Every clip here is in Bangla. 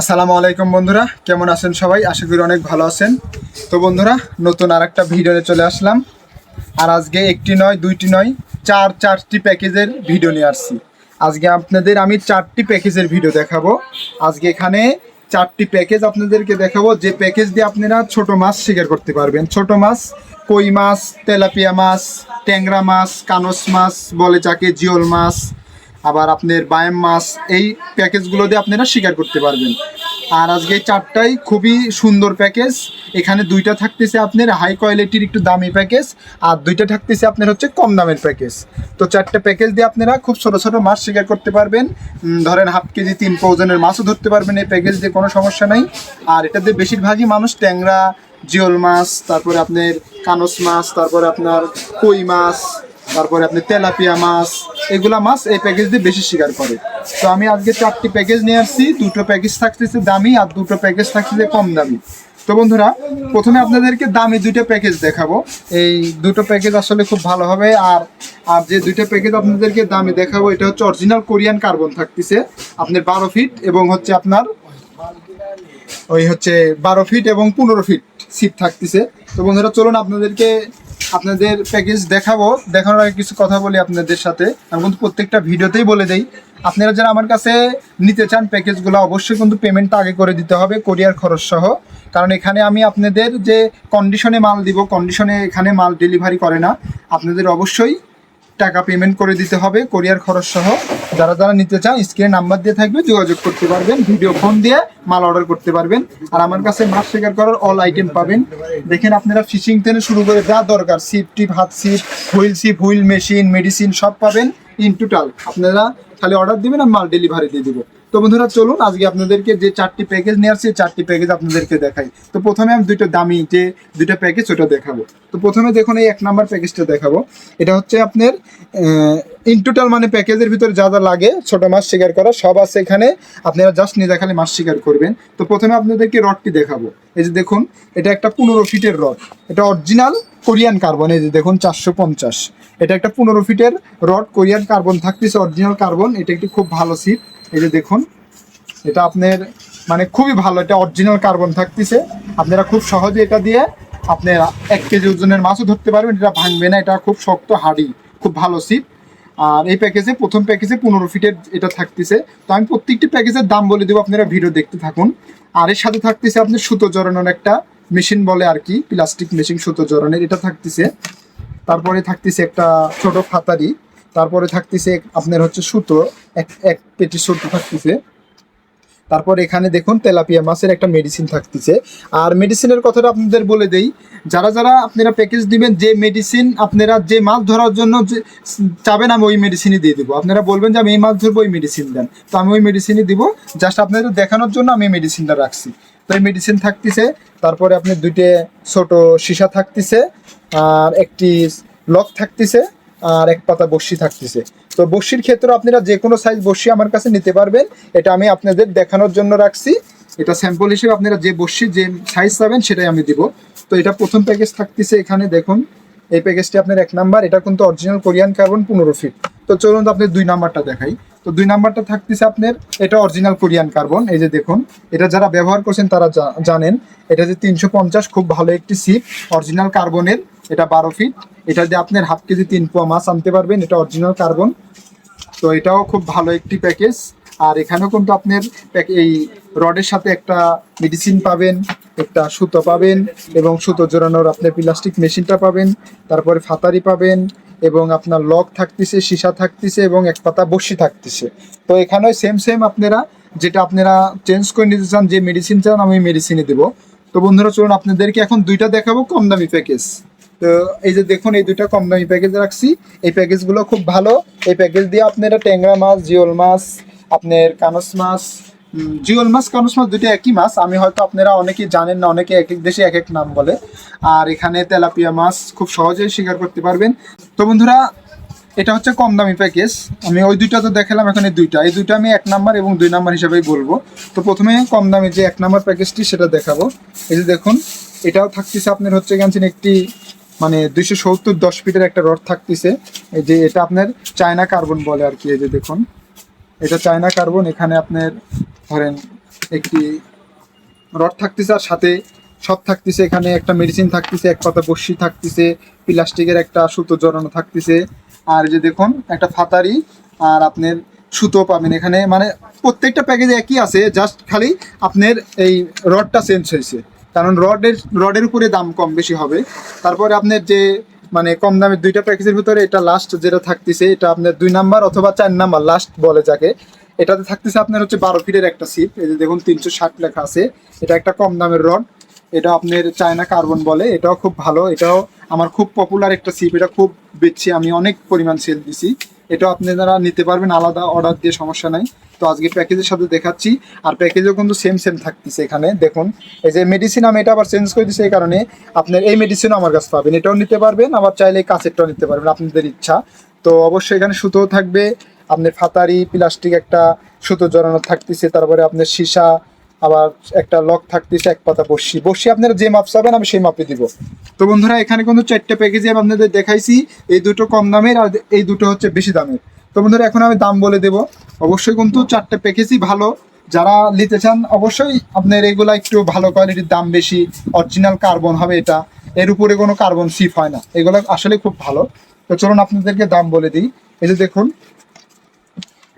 আসসালামু আলাইকুম বন্ধুরা, কেমন আছেন সবাই? আশা করি অনেক ভালো আছেন। তো বন্ধুরা, নতুন আর একটা ভিডিওতে চলে আসলাম। আর আজকে একটি নয়, দুইটি নয়, চার চারটি প্যাকেজের ভিডিও নিয়ে আসছি। আজকে আপনাদের আমি চারটি প্যাকেজের ভিডিও দেখাবো। আজকে এখানে চারটি প্যাকেজ আপনাদেরকে দেখাবো। যে প্যাকেজ দিয়ে আপনারা ছোট মাছ শিকার করতে পারবেন। ছোট মাছ, কই মাছ, তেলাপিয়া মাছ, ট্যাংরা মাছ, কানস মাছ, বলে যাকে জিওল মাছ আবার আপনার বায়াম মাছ, এই প্যাকেজগুলো দিয়ে আপনারা শিকার করতে পারবেন। আর আজকে চারটাই খুবই সুন্দর প্যাকেজ। এখানে দুইটা থাকতেছে আপনার হাই কোয়ালিটির একটু দামি প্যাকেজ, আর দুইটা থাকতেছে আপনার হচ্ছে কম দামের প্যাকেজ। তো চারটা প্যাকেজ দিয়ে আপনারা খুব ছোটো ছোটো মাছ শিকার করতে পারবেন। ধরেন হাফ কেজি, তিন পৌজনের মাছও ধরতে পারবেন এই প্যাকেজ দিয়ে, কোনো সমস্যা নাই। আর এটাতে বেশিরভাগই মানুষ ট্যাংরা, জিওল মাছ, তারপরে আপনার কানস মাছ, তারপরে আপনার কই মাছ তারপরে আপনি তেলাপিয়া মাছ, এগুলা মাছ এই প্যাকেজ দিয়ে বেশি শিকার করে। তো আমি আজকে চারটি প্যাকেজ নিয়ে আসছি, দুটো প্যাকেজ থাকতেছে দামি আর দুটো প্যাকেজ থাকতেছে কম দামি। তো বন্ধুরা, প্রথমে আপনাদেরকে দামি দুটো প্যাকেজ দেখাবো। এই দুটো প্যাকেজ আসলে খুব ভালো হবে আর আর যে দুইটা প্যাকেজ আপনাদেরকে দামি দেখাবো, এটা হচ্ছে অরিজিনাল কোরিয়ান কার্বন থাকতেছে, আপনার বারো ফিট এবং হচ্ছে আপনার ওই হচ্ছে বারো ফিট এবং পনেরো ফিট সিট থাকতেছে। তো বন্ধুরা, চলুন আপনাদেরকে আপনাদের প্যাকেজ দেখাবো। দেখানোর আগে কিছু কথা বলি আপনাদের সাথে। আমি কিন্তু প্রত্যেকটা ভিডিওতেই বলে দেই, আপনারা যারা আমার কাছে নিতে চান প্যাকেজগুলো অবশ্যই কিন্তু পেমেন্টটা আগে করে দিতে হবে কোরিয়ার খরচ সহ। কারণ এখানে আমি আপনাদের যে কন্ডিশনে মাল দিব কন্ডিশনে এখানে মাল ডেলিভারি করে না। আপনাদের অবশ্যই টাকা পেমেন্ট করে দিতে হবে কোরিয়ার খরচ সহ। যারা যারা নিতে চান স্ক্রিনে নাম্বার দিয়ে থাকবে, যোগাযোগ করতে পারবেন ভিডিও ফোন দিয়ে মাল অর্ডার করতে পারবেন। আর আমার কাছে মাছ শিকার করার অল আইটেম পাবেন। দেখেন আপনারা ফিশিং থেকে শুরু করে যা দরকার সিপ টিপ হাত সিপ হুইল সিপ হুইল মেশিন মেডিসিন সব পাবেন ইন টোটাল আপনারা খালি অর্ডার দিবেন আর মাল ডেলিভারি দিয়ে দেবো তো বন্ধুরা, চলুন, আজকে আপনাদেরকে যে চারটি প্যাকেজ নিয়ে আসছে, চারটি প্যাকেজ আপনাদেরকে দেখাই। তো প্রথমে আমি দুইটা দামি যে দুইটা প্যাকেজ ওটা দেখাবো। তো প্রথমে দেখুন, এই এক নাম্বার প্যাকেজটা দেখাবো। এটা হচ্ছে আপনার ইন টোটাল মানে প্যাকেজের ভিতরে যা যা লাগে, ছোট মাছ শিকার করা, সব আছে এখানে। আপনারা জাস্ট নিজে খালি মাছ শিকার করবেন। তো প্রথমে আপনাদেরকে রডটি দেখাবো। এই যে দেখুন, এটা একটা পনেরো ফিটের রড। এটা অরিজিনাল কোরিয়ান কার্বন এই যে দেখুন, চারশো পঞ্চাশ। এটা একটা পনেরো ফিটের রড কোরিয়ান কার্বন থাকতেছে অরিজিনাল কার্বন এটা একটি খুব ভালো সিট এই যে দেখুন, এটা আপনার মানে খুবই ভালো, এটা অরিজিনাল কার্বন থাকতেছে। আপনারা খুব সহজে এটা দিয়ে আপনারা এক কেজি ওজনের মাছও ধরতে পারবেন, এটা ভাঙবে না, এটা খুব শক্ত হাড়ি, খুব ভালো সিট আর এই প্যাকেজে প্রথম প্যাকেজে পনেরো ফিটের এটা থাকতেছে। তো আমি প্রত্যেকটি প্যাকেজের দাম বলে দেবো, আপনারা ভিডিও দেখতে থাকুন। আর এর সাথে থাকতেছে আপনার সুতো জড়ানোর একটা মেশিন বলে আর কি প্লাস্টিক মেশিন সুতো জড়ানোর, এটা থাকতেছে। তারপরে থাকতেছে একটা ছোট ফাতারি। তারপরে থাকতেছে আপনার হচ্ছে সুতো, এক এক পেটি সুতো থাকতেছে। তারপর এখানে দেখুন তেলাপিয়া মাছের একটা মেডিসিন থাকতেছে। আর মেডিসিনের কথাটা আপনাদের বলে দেই, যারা যারা আপনারা প্যাকেজ দিবেন, যে মেডিসিন আপনারা যে মাছ ধরার জন্য যে চাবেন, আমি ওই মেডিসিনই দিয়ে দেবো। আপনারা বলবেন যে, আমি এই মাছ ধরবো, ওই মেডিসিন দেন। তো আমি ওই মেডিসিনই দিব জাস্ট আপনাদের দেখানোর জন্য আমি মেডিসিনটা রাখছি। তো এই মেডিসিন থাকতেছে, তারপরে আপনি দুইটে ছোট সীসা থাকতেছে, আর একটি লক থাকতেছে। আর এক পাতা বর্ষি থাকতেছে। তো বর্ষির ক্ষেত্রে আপনারা যে কোনো সাইজ বর্ষি আমার কাছে নিতে পারবেন। এটা আমি আপনাদের দেখানোর জন্য রাখছি। এটা স্যাম্পল হিসেবে আপনারা যে বর্ষি যে সাইজ পাবেন সেটাই আমি দিব। তো এটা প্রথম প্যাকেজ থাকতেছে এখানে, দেখুন। এই প্যাকেজটি আপনার এক নাম্বার এটা কিন্তু অরিজিনাল কোরিয়ান কার্বন পনেরো ফিট তো চলুন তো আপনার দুই নাম্বারটা দেখাই। তো দুই নাম্বারটা থাকতেছে আপনার, এটা অরিজিনাল কোরিয়ান কার্বন এই যে দেখুন। এটা যারা ব্যবহার করছেন তারা জানেন। এটা যে তিনশো পঞ্চাশ, খুব ভালো একটি সিপ অরিজিনাল কার্বনের এটা বারো ফিট এটা দিয়ে আপনার হাফ কেজি তিন পোয়া মাছ আনতে পারবেন। এটা অরিজিনাল কার্বন তো এটাও খুব ভালো একটি প্যাকেজ আর এখানেও কিন্তু আপনার এই রডের সাথে একটা মেডিসিন পাবেন, একটা সুতো পাবেন এবং সুতো জোড়ানোর আপনার প্লাস্টিক মেশিনটা পাবেন। তারপরে ফাতারি পাবেন এবং আপনার লক থাকতেছে, সীসা থাকতেছে এবং এক পাতা বসি থাকতেছে। তো এখানেও সেম সেম আপনারা যেটা আপনারা চেঞ্জ করে নিতে চান, যে মেডিসিন চান, আমি মেডিসিনই দেবো। তো বন্ধুরা, চলুন আপনাদেরকে এখন দুইটা দেখাবো কম দামি প্যাকেজ তো এই যে দেখুন, এই দুইটা কম দামি প্যাকেজ রাখছি। এই প্যাকেজগুলো খুব ভালো। এই প্যাকেজ দিয়ে আপনারা ট্যাংরা মাছ, জিওল মাছ, আপনার কানস মাছ জিওল মাছ, কানস মাছ দুটো একই মাছ। আমি হয়তো আপনারা অনেকেই জানেন না, অনেকে এক এক দেশে এক এক নাম বলে। আর এখানে তেলাপিয়া মাছ খুব সহজেই শিকার করতে পারবেন। তো বন্ধুরা, এটা হচ্ছে কম দামি প্যাকেজ আমি ওই দুইটা তো দেখালাম, এখানে দুইটা। এই দুইটা আমি এক নাম্বার এবং দুই নাম্বার হিসাবেই বলব। তো প্রথমে কম দামি যে এক নাম্বার প্যাকেজটি সেটা দেখাবো। এই যে দেখুন, এটাও থাকতেছে আপনার হচ্ছে গেছেন একটি মানে দুইশো সত্তর দশ ফিটের একটা রড থাকতেছে। এই যে এটা আপনার চায়না কার্বন বলে আর কি, এই যে দেখুন। এটা চায়না কার্বন, এখানে আপনার ধরেন একটি রড থাকতেছে আর সাথে সব থাকতেছে। এখানে একটা মেডিসিন থাকতেছে, এক পাতা বসি থাকতেছে, প্লাস্টিকের একটা সুতো জড়ানো থাকতেছে। আর যে দেখুন, একটা ফাতারি আর আপনার সুতো পাবেন এখানে। মানে প্রত্যেকটা প্যাকেজে একই আছে, জাস্ট খালি আপনার এই রডটা চেঞ্জ হয়েছে। কারণ রডের রডের উপরে দাম কম বেশি হবে। তারপরে আপনার যে মানে কম দামের দুইটা প্যাকেজের ভিতরে এটা লাস্ট যেটা থাকতেছে, এটা আপনার দুই নাম্বার অথবা চার নাম্বার লাস্ট বলে যাকে। এটাতে থাকতেছে আপনার হচ্ছে বারো ফিটের একটা সিপ এই যে দেখুন তিনশো ষাট লেখা আছে। এটা একটা কম দামের রড, এটা আপনার চায়না কার্বন বলে, এটাও খুব ভালো, এটাও আমার খুব পপুলার একটা সিপ এটা খুব বেচছি, আমি অনেক পরিমাণ সেল দিছি। এটাও আপনারা নিতে পারবেন, আলাদা অর্ডার দিয়ে সমস্যা নাই। তো আজকে প্যাকেজের সাথে দেখাচ্ছি। আর প্যাকেজও কিন্তু সেম সেম থাকতেছে এখানে। দেখুন, এই যে মেডিসিন আমি এটা আবার চেঞ্জ করে দিচ্ছি এই কারণে আপনার এই মেডিসিনও আমার কাছে পাবেন। এটাও নিতে পারবেন, আবার চাইলে এই কাছেরটাও নিতে পারবেন, আপনাদের ইচ্ছা। তো অবশ্যই এখানে সুতো থাকবে, আপনার ফাতারি প্লাস্টিক একটা সুতো জড়ানো থাকতেছে, তারপরে আপনার সীসা, আবার একটা লক থাকতেছে, এক পাতা বসি বসি আপনারা যে মাপ চাবেন, আমি সেই মাপে দিব। তো বন্ধুরা, এখানে কিন্তু চারটে প্যাকেজে আমি আপনাদের দেখাইছি। এই দুটো কম দামের আর এই দুটো হচ্ছে বেশি দামের। তো বন্ধুরা, এখন আমি দাম বলে দেব। অবশ্যই কিন্তু চারটে প্যাকেজই ভালো। যারা নিতে চান, অবশ্যই আপনার এগুলা একটু ভালো কোয়ালিটির দাম বেশি। অরিজিনাল কার্বন হবে এটা। এর উপরে কোনো কার্বন সিপ হয় না। এগুলো আসলে খুব ভালো। তো চলুন আপনাদেরকে দাম বলে দিই। এই যে দেখুন,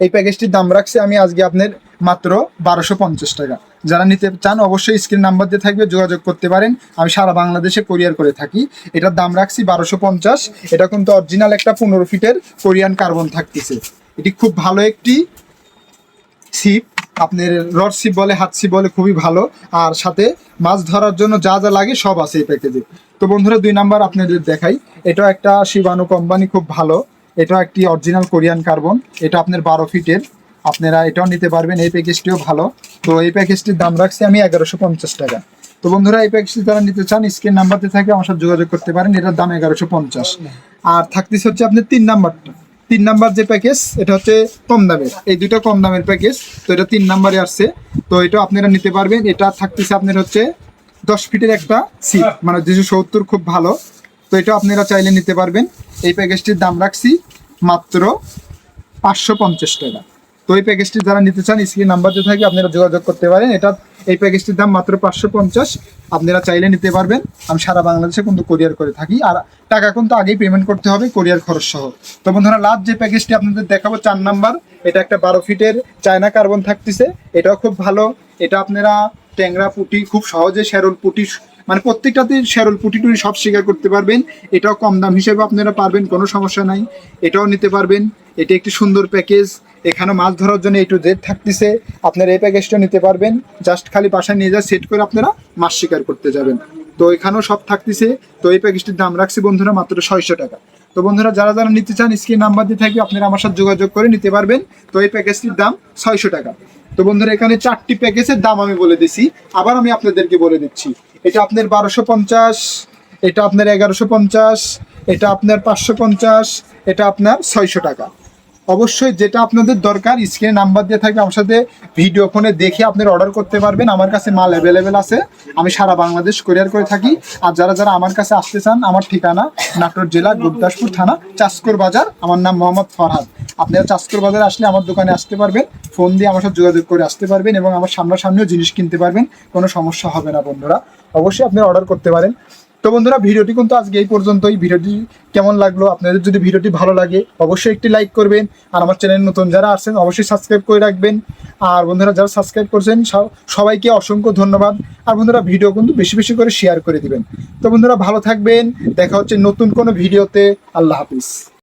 এই প্যাকেজটির দাম রাখছি আমি আজকে আপনার মাত্র বারোশো পঞ্চাশ টাকা। যারা নিতে চান, অবশ্যই স্ক্রিন নাম্বার দিয়ে থাকবে, যোগাযোগ করতে পারেন। আমি সারা বাংলাদেশে কোরিয়ার করে থাকি। এটার দাম রাখছি বারোশো পঞ্চাশ। এটা কিন্তু অরিজিনাল একটা পনেরো ফিটের কোরিয়ান কার্বন থাকতেছে। এটি খুব ভালো একটি ছিপ। আপনার রড ছিপ বলে, হাত ছিপ বলে খুবই ভালো। আর সাথে মাছ ধরার জন্য যা যা লাগে সব আছে এই প্যাকেজে। তো বন্ধুরা, দুই নাম্বার আপনাদের দেখাই। এটা একটা শিবানু কোম্পানি, খুব ভালো। এটা একটি অরিজিনাল কোরিয়ান কার্বন। এটা আপনার বারো ফিটের। আপনারা এটাও নিতে পারবেন, এই প্যাকেজটিও ভালো। তো এই প্যাকেজটির দাম রাখছি আমি এগারোশো পঞ্চাশ টাকা। তো বন্ধুরা, এই প্যাকেজটি যারা নিতে চান, স্ক্রিন নাম্বারতে থাকে আমার সাথে যোগাযোগ করতে পারেন, এটার দাম এগারোশো পঞ্চাশ। আর থাকতেছে হচ্ছে আপনার তিন নাম্বারটা। তিন নাম্বার যে প্যাকেজ এটা হচ্ছে কম দামের। এই দুটো কম দামের প্যাকেজ তো এটা তিন নাম্বারে আসছে। তো এটা আপনারা নিতে পারবেন। এটা থাকতেছে আপনার হচ্ছে দশ ফিটের একটা সিট মানে দুশো সত্তর খুব ভালো। তো এটা আপনারা চাইলে নিতে পারবেন। এই প্যাকেজটির দাম রাখছি মাত্র পাঁচশো পঞ্চাশ টাকা। তো এই প্যাকেজটি যারা নিতে চান, স্ক্রিন নাম্বার দিয়ে থাকে আপনারা যোগাযোগ করতে পারেন। এটা, এই প্যাকেজটির দাম মাত্র পাঁচশো পঞ্চাশ। আপনারা চাইলে নিতে পারবেন। আমি সারা বাংলাদেশে কিন্তু কোরিয়ার করে থাকি। আর টাকা কিন্তু আগেই পেমেন্ট করতে হবে কোরিয়ার খরচ সহ। তো বন্ধুরা লাস্ট যে প্যাকেজটি আপনাদের দেখাবো, চার নাম্বার এটা একটা বারো ফিটের চায়না কার্বন থাকতেছে। এটাও খুব ভালো। এটা আপনারা ট্যাংরা পুটি, খুব সহজে শ্যারল পুটি মানে প্রত্যেকটাতে শ্যারল পুটি টুটি সব স্বীকার করতে পারবেন। এটাও কম দাম হিসেবে আপনারা পারবেন, কোনো সমস্যা নাই। এটাও নিতে পারবেন। এটা একটি সুন্দর প্যাকেজ এখানে মাছ ধরার জন্য এই টু জেড থাকতেছে। আপনারা এই প্যাকেজটা নিতে পারবেন। জাস্ট খালি বাসায় নিয়ে যা সেট করে আপনারা মাছ শিকার করতে যাবেন। তো এখানেও সব থাকতেছে। তো এই প্যাকেজটির দাম রাখছি বন্ধুরা মাত্র ছয়শো টাকা। তো বন্ধুরা, যারা যারা নিতে চান স্ক্রিন নাম্বার দিয়ে থাকবে আপনারা আমার সাথে যোগাযোগ করে নিতে পারবেন। তো এই প্যাকেজটির দাম ছয়শো টাকা। তো বন্ধুরা, এখানে চারটি প্যাকেজের দাম আমি বলে দিছি। আবার আমি আপনাদেরকে বলে দিচ্ছি। এটা আপনার বারোশো পঞ্চাশ, এটা আপনার এগারোশো পঞ্চাশ, এটা আপনার পাঁচশো পঞ্চাশ, এটা আপনার ছয়শো টাকা। অবশ্যই যেটা আপনাদের দরকার, স্ক্রিনে নাম্বার দিয়ে থাকবে, আমার সাথে ভিডিও ফোনে দেখে আপনারা অর্ডার করতে পারবেন। আমার কাছে মাল অ্যাভেলেবেল আছে। আমি সারা বাংলাদেশ কোরিয়ার করে থাকি। আর যারা যারা আমার কাছে আসতে চান, আমার ঠিকানা নাটোর জেলা গুরদাসপুর থানা চাষকর বাজার। আমার নাম মোহাম্মদ ফরহাদ। আপনারা চাষকর বাজারে আসলে আমার দোকানে আসতে পারবেন ফোন দিয়ে আমার সাথে যোগাযোগ করে আসতে পারবেন এবং আমার সামনাসামনিও জিনিস কিনতে পারবেন। কোনো সমস্যা হবে না, বন্ধুরা। অবশ্যই আপনারা অর্ডার করতে পারেন। তো বন্ধুরা, ভিডিওটি কিন্তু আজকে এই পর্যন্তই। ভিডিওটি কেমন লাগল? আপনাদের যদি ভিডিওটি ভালো লাগে, অবশ্যই একটি লাইক করবেন। আর আমার চ্যানেল নতুন যারা আসছেন অবশ্যই সাবস্ক্রাইব করে রাখবেন। আর বন্ধুরা, যারা সাবস্ক্রাইব করছেন সবাইকে অসংখ্য ধন্যবাদ। আর বন্ধুরা, ভিডিও কিন্তু বেশি বেশি করে শেয়ার করে দিবেন। তো বন্ধুরা, ভালো থাকবেন। দেখা হচ্ছে নতুন কোনো ভিডিওতে। আল্লাহ হাফিজ।